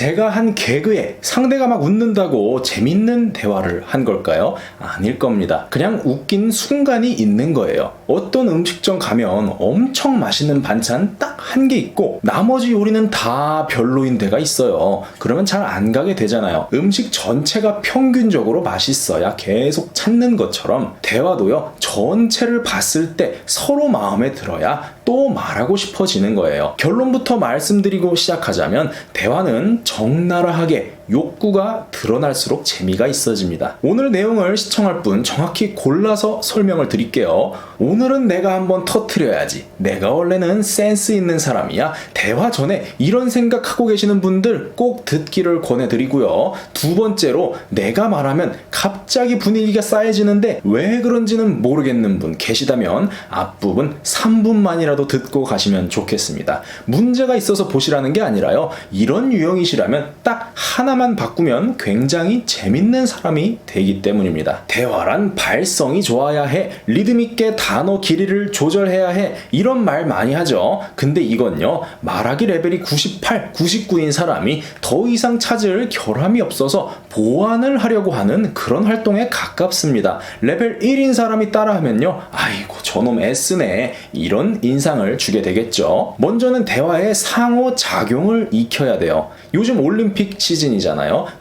제가 한 개그에 상대가 막 웃는다고 재밌는 대화를 한 걸까요? 아닐 겁니다. 그냥 웃긴 순간이 있는 거예요. 어떤 음식점 가면 엄청 맛있는 반찬 딱 한 개 있고 나머지 요리는 다 별로인 데가 있어요. 그러면 잘 안 가게 되잖아요. 음식 전체가 평균적으로 맛있어야 계속 찾는 것처럼 대화도요. 전체를 봤을 때 서로 마음에 들어야 또 말하고 싶어지는 거예요. 결론부터 말씀드리고 시작하자면 대화는 적나라하게 욕구가 드러날수록 재미가 있어집니다. 오늘 내용을 시청할 분 정확히 골라서 설명을 드릴게요. 오늘은 내가 한번 터트려야지. 내가 원래는 센스 있는 사람이야. 대화 전에 이런 생각하고 계시는 분들 꼭 듣기를 권해드리고요. 두 번째로 내가 말하면 갑자기 분위기가 쌓여지는데 왜 그런지는 모르겠는 분 계시다면 앞부분 3분만이라도 듣고 가시면 좋겠습니다. 문제가 있어서 보시라는 게 아니라요. 이런 유형이시라면 딱 하나만 바꾸면 굉장히 재밌는 사람이 되기 때문입니다. 대화란 발성이 좋아야 해. 리듬 있게 단어 길이를 조절해야 해. 이런 말 많이 하죠. 근데 이건요. 말하기 레벨이 98, 99인 사람이 더 이상 찾을 결함이 없어서 보완을 하려고 하는 그런 활동에 가깝습니다. 레벨 1인 사람이 따라하면요. 아이고 저놈 S네. 이런 인상을 주게 되겠죠. 먼저는 대화의 상호 작용을 익혀야 돼요. 요즘 올림픽 시즌이잖아요.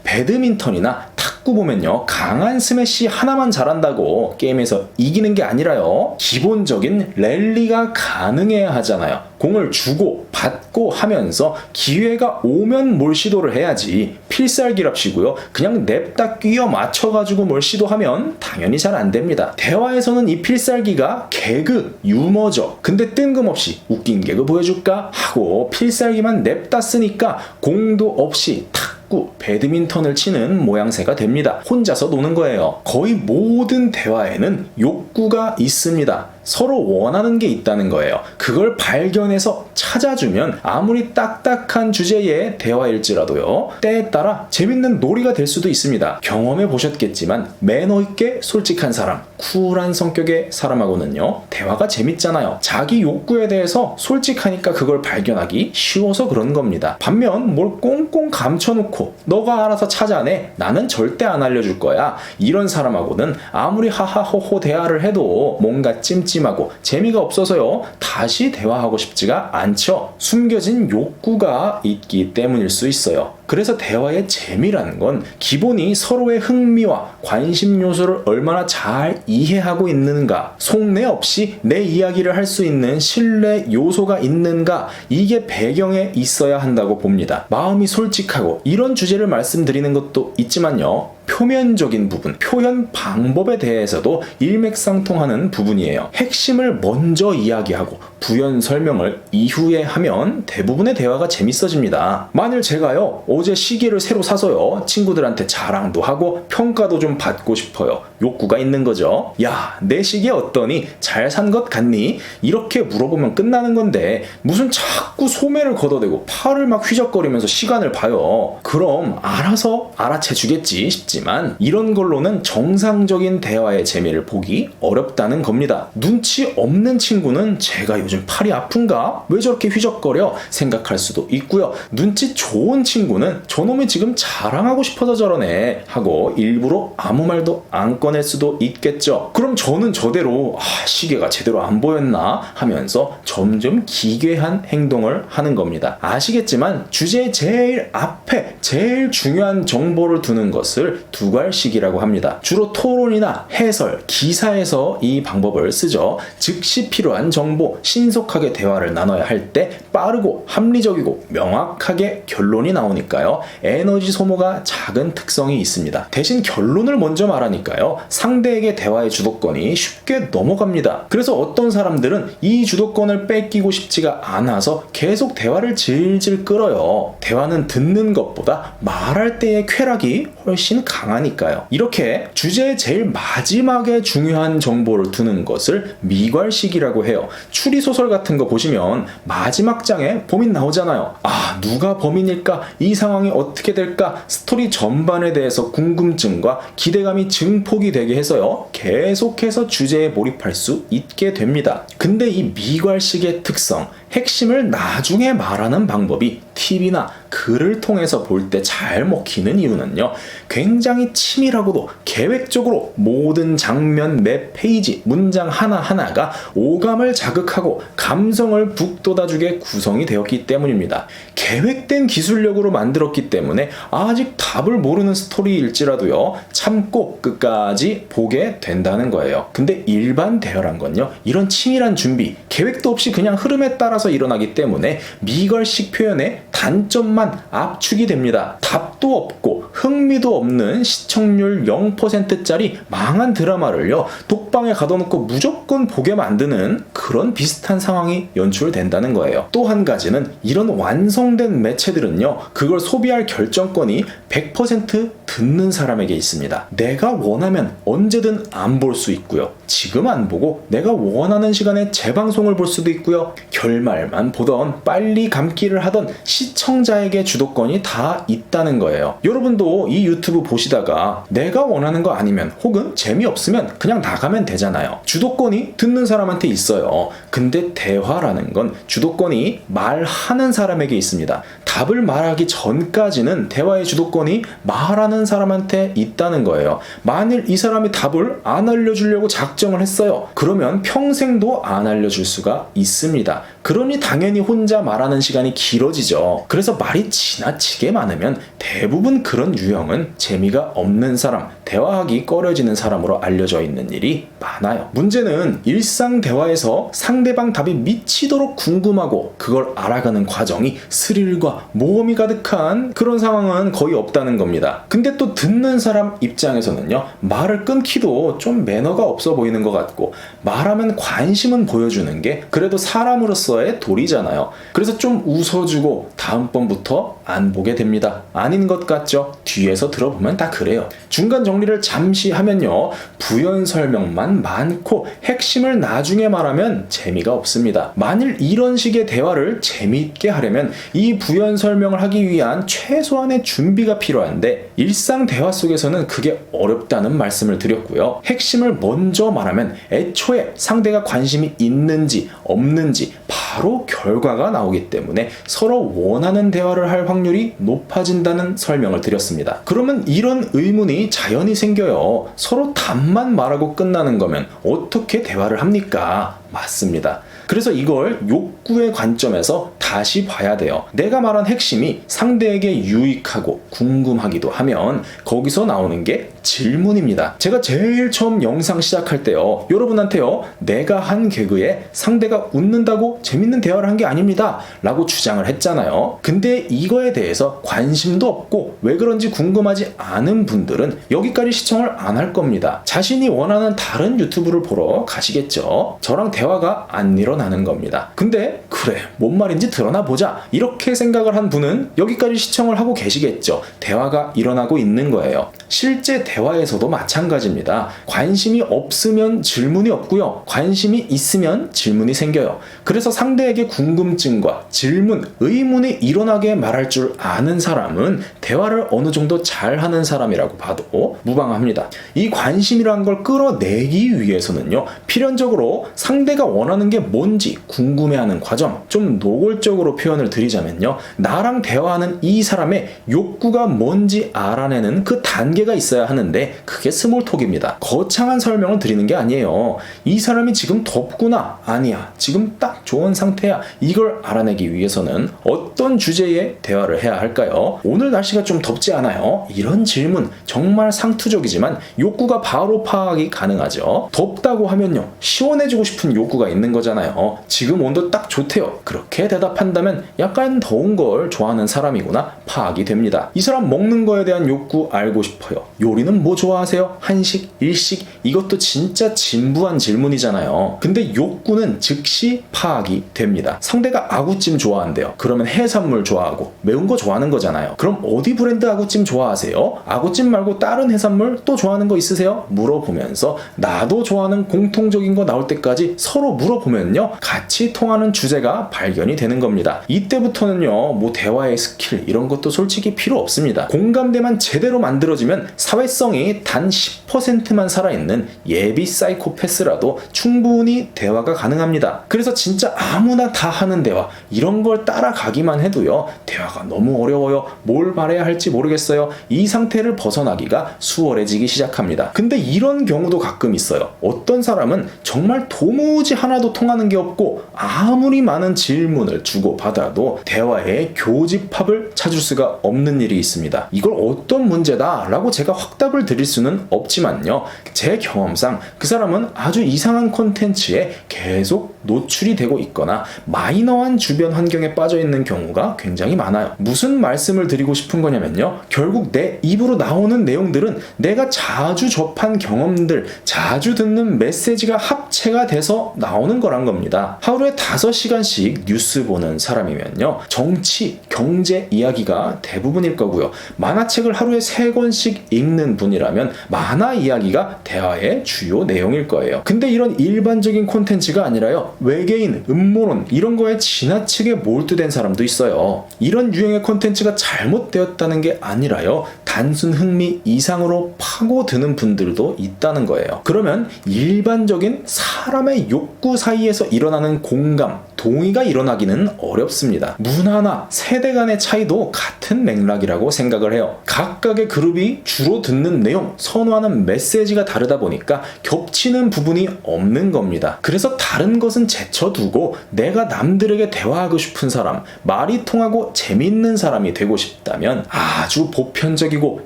배드민턴이나 탁구 보면요. 강한 스매시 하나만 잘한다고 게임에서 이기는 게 아니라요. 기본적인 랠리가 가능해야 하잖아요. 공을 주고 받고 하면서 기회가 오면 뭘 시도를 해야지 필살기랍시고요. 그냥 냅다 끼어 맞춰가지고 뭘 시도하면 당연히 잘 안 됩니다. 대화에서는 이 필살기가 개그, 유머죠. 근데 뜬금없이 웃긴 개그 보여줄까 하고 필살기만 냅다 쓰니까 공도 없이 탁 탁구, 배드민턴을 치는 모양새가 됩니다. 혼자서 노는 거예요. 거의 모든 대화에는 욕구가 있습니다. 서로 원하는 게 있다는 거예요. 그걸 발견해서 찾아주면 아무리 딱딱한 주제의 대화일지라도요. 때에 따라 재밌는 놀이가 될 수도 있습니다. 경험해 보셨겠지만 매너 있게 솔직한 사람, 쿨한 성격의 사람하고는요. 대화가 재밌잖아요. 자기 욕구에 대해서 솔직하니까 그걸 발견하기 쉬워서 그런 겁니다. 반면 뭘 꽁꽁 감춰놓고 너가 알아서 찾아내. 나는 절대 안 알려줄 거야. 이런 사람하고는 아무리 하하호호 대화를 해도 뭔가 찜찜 심하고 재미가 없어서요. 다시 대화하고 싶지가 않죠. 숨겨진 욕구가 있기 때문일 수 있어요. 그래서 대화의 재미라는 건 기본이 서로의 흥미와 관심 요소를 얼마나 잘 이해하고 있는가, 속내 없이 내 이야기를 할 수 있는 신뢰 요소가 있는가, 이게 배경에 있어야 한다고 봅니다. 마음이 솔직하고 이런 주제를 말씀드리는 것도 있지만요. 표면적인 부분, 표현 방법에 대해서도 일맥상통하는 부분이에요. 핵심을 먼저 이야기하고 부연 설명을 이후에 하면 대부분의 대화가 재밌어집니다. 만일 제가요, 어제 시계를 새로 사서요, 친구들한테 자랑도 하고 평가도 좀 받고 싶어요. 욕구가 있는 거죠. 야, 내 시계 어떠니? 잘 산 것 같니? 이렇게 물어보면 끝나는 건데, 무슨 자꾸 소매를 걷어대고 팔을 막 휘적거리면서 시간을 봐요. 그럼 알아서 알아채 주겠지 싶지만, 이런 걸로는 정상적인 대화의 재미를 보기 어렵다는 겁니다. 눈치 없는 친구는 제가 요즘 팔이 아픈가? 왜 저렇게 휘적거려? 생각할 수도 있고요. 눈치 좋은 친구는 저놈이 지금 자랑하고 싶어서 저러네 하고 일부러 아무 말도 안 꺼낼 수도 있겠죠. 그럼 저는 저대로 아, 시계가 제대로 안 보였나 하면서 점점 기괴한 행동을 하는 겁니다. 아시겠지만 주제 제일 앞에 제일 중요한 정보를 두는 것을 두괄식이라고 합니다. 주로 토론이나 해설, 기사에서 이 방법을 쓰죠. 즉시 필요한 정보, 신속하게 대화를 나눠야 할 때 빠르고 합리적이고 명확하게 결론이 나오니까 요. 에너지 소모가 작은 특성이 있습니다. 대신 결론을 먼저 말하니까요. 상대에게 대화의 주도권이 쉽게 넘어갑니다. 그래서 어떤 사람들은 이 주도권을 뺏기고 싶지가 않아서 계속 대화를 질질 끌어요. 대화는 듣는 것보다 말할 때의 쾌락이 훨씬 강하니까요. 이렇게 주제의 제일 마지막에 중요한 정보를 두는 것을 미괄식이라고 해요. 추리 소설 같은 거 보시면 마지막 장에 범인 나오잖아요. 아, 누가 범인일까? 이상 황이 어떻게 될까? 스토리 전반에 대해서 궁금증과 기대감이 증폭이 되게 해서요. 계속해서 주제에 몰입할 수 있게 됩니다. 근데 이 미괄식의 특성, 핵심을 나중에 말하는 방법이 TV나 글을 통해서 볼 때 잘 먹히는 이유는요. 굉장히 치밀하고도 계획적으로 모든 장면, 매 페이지, 문장 하나하나가 오감을 자극하고 감성을 북돋아주게 구성이 되었기 때문입니다. 계획된 기술력으로 만들었기 때문에 아직 답을 모르는 스토리일지라도요. 참고 끝까지 보게 된다는 거예요. 근데 일반 대열한 건요. 이런 치밀한 준비, 계획도 없이 그냥 흐름에 따라 서 일어나기 때문에 미걸식 표현에 단점만 압축이 됩니다. 답도 없고 흥미도 없는 시청률 0%짜리 망한 드라마를요. 독방에 가둬놓고 무조건 보게 만드는 그런 비슷한 상황이 연출된다는 거예요. 또 한 가지는 이런 완성된 매체들은요. 그걸 소비할 결정권이 100% 듣는 사람에게 있습니다. 내가 원하면 언제든 안 볼 수 있고요. 지금 안 보고 내가 원하는 시간에 재방송을 볼 수도 있고요. 결말만 보던 빨리 감기를 하던 시청자에게 주도권이 다 있다는 거예요. 여러분도 이 유튜브 보시다가 내가 원하는 거 아니면 혹은 재미없으면 그냥 나가면 되잖아요. 주도권이 듣는 사람한테 있어요. 근데 대화라는 건 주도권이 말하는 사람에게 있습니다. 답을 말하기 전까지는 대화의 주도권이 말하는 사람한테 있다는 거예요. 만일 이 사람이 답을 안 알려주려고 작정을 했어요. 그러면 평생도 안 알려줄 수가 있습니다. 그러니 당연히 혼자 말하는 시간이 길어지죠. 그래서 말이 지나치게 많으면 대부분 그런 유형은 재미가 없는 사람, 대화하기 꺼려지는 사람으로 알려져 있는 일이 많아요. 문제는 일상 대화에서 상대방 답이 미치도록 궁금하고 그걸 알아가는 과정이 스릴과 모험이 가득한 그런 상황은 거의 없다는 겁니다. 근데 또 듣는 사람 입장에서는요, 말을 끊기도 좀 매너가 없어 보이는 것 같고, 말하면 관심은 보여주는 게 그래도 사람으로서의 도리잖아요. 그래서 좀 웃어주고 다음번부터 안 보게 됩니다. 아닌 것 같죠? 뒤에서 들어보면 다 그래요. 중간 정리를 잠시 하면요. 부연 설명만 많고 핵심을 나중에 말하면 재미가 없습니다. 만일 이런 식의 대화를 재미있게 하려면 이 부연 설명을 하기 위한 최소한의 준비가 필요한데 일상 대화 속에서는 그게 어렵다는 말씀을 드렸고요. 핵심을 먼저 말하면 애초에 상대가 관심이 있는지 없는지 바로 결과가 나오기 때문에 서로 원하는 대화를 할 확률이 높아진다는 설명을 드렸습니다. 그러면 이런 의문이 자연히 생겨요. 서로 답만 말하고 끝나는 거면 어떻게 대화를 합니까? 맞습니다. 그래서 이걸 욕구의 관점에서 다시 봐야 돼요. 내가 말한 핵심이 상대에게 유익하고 궁금하기도 하면 거기서 나오는 게 질문입니다. 제가 제일 처음 영상 시작할 때요. 여러분한테요. 내가 한 개그에 상대가 웃는다고 재밌는 대화를 한 게 아닙니다. 라고 주장을 했잖아요. 근데 이거에 대해서 관심도 없고 왜 그런지 궁금하지 않은 분들은 여기까지 시청을 안 할 겁니다. 자신이 원하는 다른 유튜브를 보러 가시겠죠. 저랑 대화가 안 일어나는 겁니다. 근데 그래 뭔 말인지 드러나 보자 이렇게 생각을 한 분은 여기까지 시청을 하고 계시겠죠. 대화가 일어나고 있는 거예요. 실제 대화에서도 마찬가지입니다. 관심이 없으면 질문이 없고요. 관심이 있으면 질문이 생겨요. 그래서 상대에게 궁금증과 질문, 의문이 일어나게 말할 줄 아는 사람은 대화를 어느 정도 잘 하는 사람이라고 봐도 무방합니다. 이 관심이라는 걸 끌어내기 위해서는요. 필연적으로 상대가 원하는 게 뭔지 궁금해하는 과정, 좀 노골적으로 표현을 드리자면요. 나랑 대화하는 이 사람의 욕구가 뭔지 알아내는 그 단계 가 있어야 하는데 그게 스몰톡입니다. 거창한 설명을 드리는 게 아니에요. 이 사람이 지금 덥구나. 아니야. 지금 딱 좋은 상태야. 이걸 알아내기 위해서는 어떤 주제의 대화를 해야 할까요? 오늘 날씨가 좀 덥지 않아요? 이런 질문 정말 상투적이지만 욕구가 바로 파악이 가능하죠. 덥다고 하면요. 시원해지고 싶은 욕구가 있는 거잖아요. 지금 온도 딱 좋대요. 그렇게 대답한다면 약간 더운 걸 좋아하는 사람이구나 파악이 됩니다. 이 사람 먹는 거에 대한 욕구 알고 싶어요. 요리는 뭐 좋아하세요? 한식, 일식? 이것도 진짜 진부한 질문이잖아요. 근데 욕구는 즉시 파악이 됩니다. 상대가 아구찜 좋아한대요. 그러면 해산물 좋아하고 매운 거 좋아하는 거잖아요. 그럼 어디 브랜드 아구찜 좋아하세요? 아구찜 말고 다른 해산물 또 좋아하는 거 있으세요? 물어보면서 나도 좋아하는 공통적인 거 나올 때까지 서로 물어보면요. 같이 통하는 주제가 발견이 되는 겁니다. 이때부터는요. 뭐 대화의 스킬 이런 것도 솔직히 필요 없습니다. 공감대만 제대로 만들어지면 아니면 사회성이 단 10%만 살아있는 예비 사이코패스라도 충분히 대화가 가능합니다. 그래서 진짜 아무나 다 하는 대화, 이런 걸 따라가기만 해도요, 대화가 너무 어려워요. 뭘 말해야 할지 모르겠어요. 이 상태를 벗어나기가 수월해지기 시작합니다. 근데 이런 경우도 가끔 있어요. 어떤 사람은 정말 도무지 하나도 통하는 게 없고 아무리 많은 질문을 주고 받아도 대화의 교집합을 찾을 수가 없는 일이 있습니다. 이걸 어떤 문제다 라고 제가 확답을 드릴 수는 없지만요. 제 경험상 그 사람은 아주 이상한 콘텐츠에 계속 노출이 되고 있거나 마이너한 주변 환경에 빠져 있는 경우가 굉장히 많아요. 무슨 말씀을 드리고 싶은 거냐면요. 결국 내 입으로 나오는 내용들은 내가 자주 접한 경험들, 자주 듣는 메시지가 합체가 돼서 나오는 거란 겁니다. 하루에 5시간씩 뉴스 보는 사람이면요. 정치, 경제 이야기가 대부분일 거고요. 만화책을 하루에 3권씩 읽는 분이라면 만화 이야기가 대화의 주요 내용일 거예요. 근데 이런 일반적인 콘텐츠가 아니라요. 외계인, 음모론 이런 거에 지나치게 몰두된 사람도 있어요. 이런 유행의 콘텐츠가 잘못되었다는 게 아니라요. 단순 흥미 이상으로 파고드는 분들도 있다는 거예요. 그러면 일반적인 사람의 욕구 사이에서 일어나는 공감, 동의가 일어나기는 어렵습니다. 문화나 세대 간의 차이도 같은 맥락이라고 생각을 해요. 각각의 그룹이 주로 듣는 내용, 선호하는 메시지가 다르다 보니까 겹치는 부분이 없는 겁니다. 그래서 다른 것은 제쳐두고 내가 남들에게 대화하고 싶은 사람, 말이 통하고 재밌는 사람이 되고 싶다면 아주 보편적이고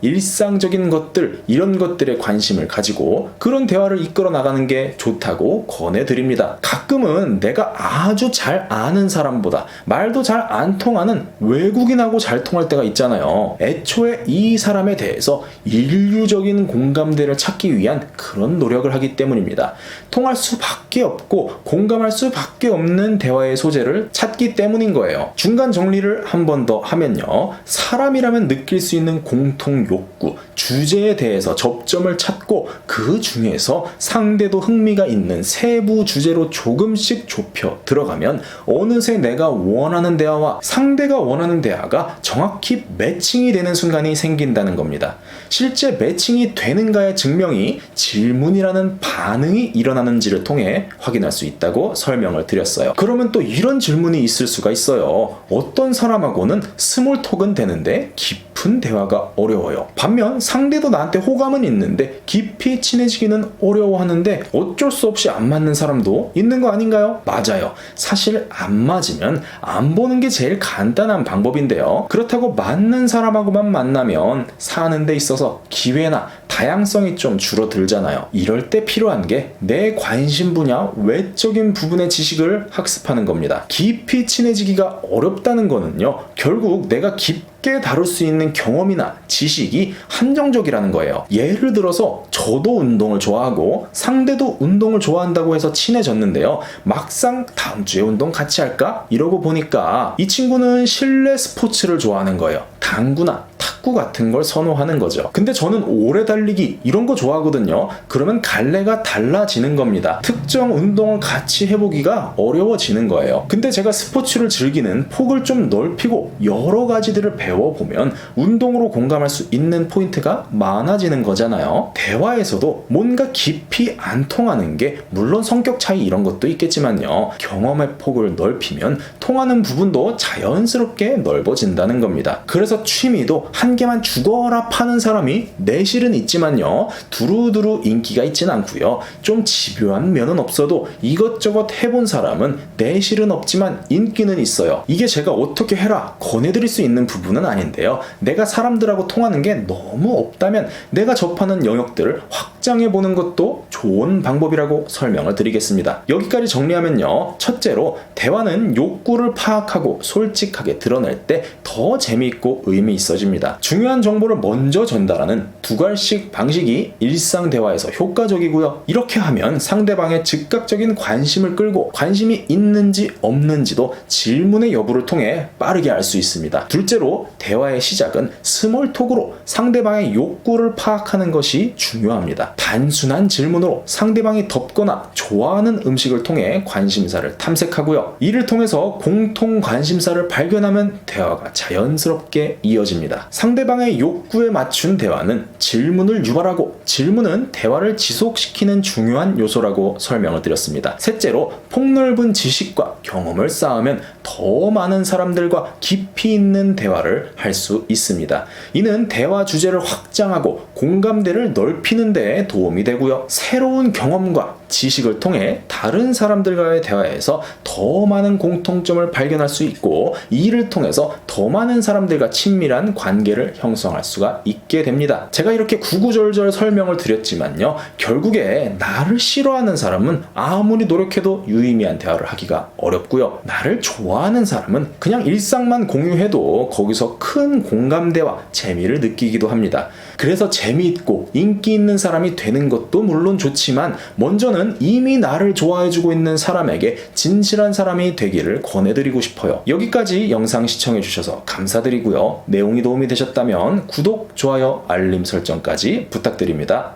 일상적인 것들, 이런 것들에 관심을 가지고 그런 대화를 이끌어 나가는 게 좋다고 권해드립니다. 가끔은 내가 아주 잘 아는 사람보다 말도 잘 안 통하는 외국인하고 잘 통할 때가 있잖아요. 애초에 이 사람에 대해서 인류적인 공감대를 찾기 위한 그런 노력을 하기 때문입니다. 통할 수밖에 없고 공감할 수밖에 없는 대화의 소재를 찾기 때문인 거예요. 중간 정리를 한 번 더 하면요. 사람이라면 느낄 수 있는 공통 욕구, 주제에 대해서 접점을 찾고 그 중에서 상대도 흥미가 있는 세부 주제로 조금씩 좁혀 들어가면 어느새 내가 원하는 대화와 상대가 원하는 대화가 정확히 매칭이 되는 순간이 생긴다는 겁니다. 실제 매칭이 되는가의 증명이 질문이라는 반응이 일어나는지를 통해 확인할 수 있다고 설명을 드렸어요. 그러면 또 이런 질문이 있을 수가 있어요. 어떤 사람하고는 스몰 톡은 되는데 깊은 대화가 어려워요. 반면 상대도 나한테 호감은 있는데 깊이 친해지기는 어려워하는데 어쩔 수 없이 안 맞는 사람도 있는 거 아닌가요? 맞아요. 사실 안 맞으면 안 보는 게 제일 간단한 방법인데요. 그렇다고 맞는 사람하고만 만나면 사는 데 있어서 기회나 다양성이 좀 줄어들잖아요. 이럴 때 필요한 게 내 관심 분야 외적인 부분의 지식을 학습하는 겁니다. 깊이 친해지기가 어렵다는 거는요. 결국 내가 깊 게 다룰 수 있는 경험이나 지식이 한정적이라는 거예요. 예를 들어서 저도 운동을 좋아하고 상대도 운동을 좋아한다고 해서 친해졌는데요. 막상 다음 주에 운동 같이 할까? 이러고 보니까 이 친구는 실내 스포츠를 좋아하는 거예요. 당구나 탁구 같은 걸 선호하는 거죠. 근데 저는 오래 달리기 이런 거 좋아하거든요. 그러면 갈래가 달라지는 겁니다. 특정 운동을 같이 해보기가 어려워지는 거예요. 근데 제가 스포츠를 즐기는 폭을 좀 넓히고 여러 가지들을 배워 보면 운동으로 공감할 수 있는 포인트가 많아지는 거잖아요. 대화에서도 뭔가 깊이 안 통하는 게 물론 성격 차이 이런 것도 있겠지만요. 경험의 폭을 넓히면 통하는 부분도 자연스럽게 넓어진다는 겁니다. 그래서 취미도 한 개만 죽어라 파는 사람이 내실은 있지만요. 두루두루 인기가 있진 않고요. 좀 집요한 면은 없어도 이것저것 해본 사람은 내실은 없지만 인기는 있어요. 이게 제가 어떻게 해라 권해드릴 수 있는 부분은 아닌데요. 내가 사람들하고 통하는 게 너무 없다면 내가 접하는 영역들을 확장해 보는 것도 좋은 방법이라고 설명을 드리겠습니다. 여기까지 정리하면요. 첫째로 대화는 욕구를 파악하고 솔직하게 드러낼 때 더 재미있고 의미 있어집니다. 중요한 정보를 먼저 전달하는 두갈식 방식이 일상 대화에서 효과적이고요. 이렇게 하면 상대방의 즉각적인 관심을 끌고 관심이 있는지 없는지도 질문의 여부를 통해 빠르게 알 수 있습니다. 둘째로 대화의 시작은 스몰톡으로 상대방의 욕구를 파악하는 것이 중요합니다. 단순한 질문으로 상대방이 덥거나 좋아하는 음식을 통해 관심사를 탐색하고요. 이를 통해서 공통 관심사를 발견하면 대화가 자연스럽게 이어집니다. 상대방의 욕구에 맞춘 대화는 질문을 유발하고 질문은 대화를 지속시키는 중요한 요소라고 설명을 드렸습니다. 셋째로 폭넓은 지식과 경험을 쌓으면 더 많은 사람들과 깊이 있는 대화를 할 수 있습니다. 이는 대화 주제를 확장하고 공감대를 넓히는 데 도움이 되고요. 새로운 경험과 지식을 통해 다른 사람들과의 대화에서 더 많은 공통점을 발견할 수 있고 이를 통해서 더 많은 사람들과 친밀한 관계를 형성할 수가 있게 됩니다. 제가 이렇게 구구절절 설명을 드렸지만요. 결국에 나를 싫어하는 사람은 아무리 노력해도 유의미한 대화를 하기가 어렵고요. 나를 좋아하는 사람은 그냥 일상만 공유해도 거기서 큰 공감대와 재미를 느끼기도 합니다. 그래서 재미있고 인기 있는 사람이 되는 것도 물론 좋지만 먼저는 이미 나를 좋아해주고 있는 사람에게 진실한 사람이 되기를 권해드리고 싶어요. 여기까지 영상 시청해주셔서 감사드리고요. 내용이 도움이 되셨다면 구독, 좋아요, 알림 설정까지 부탁드립니다.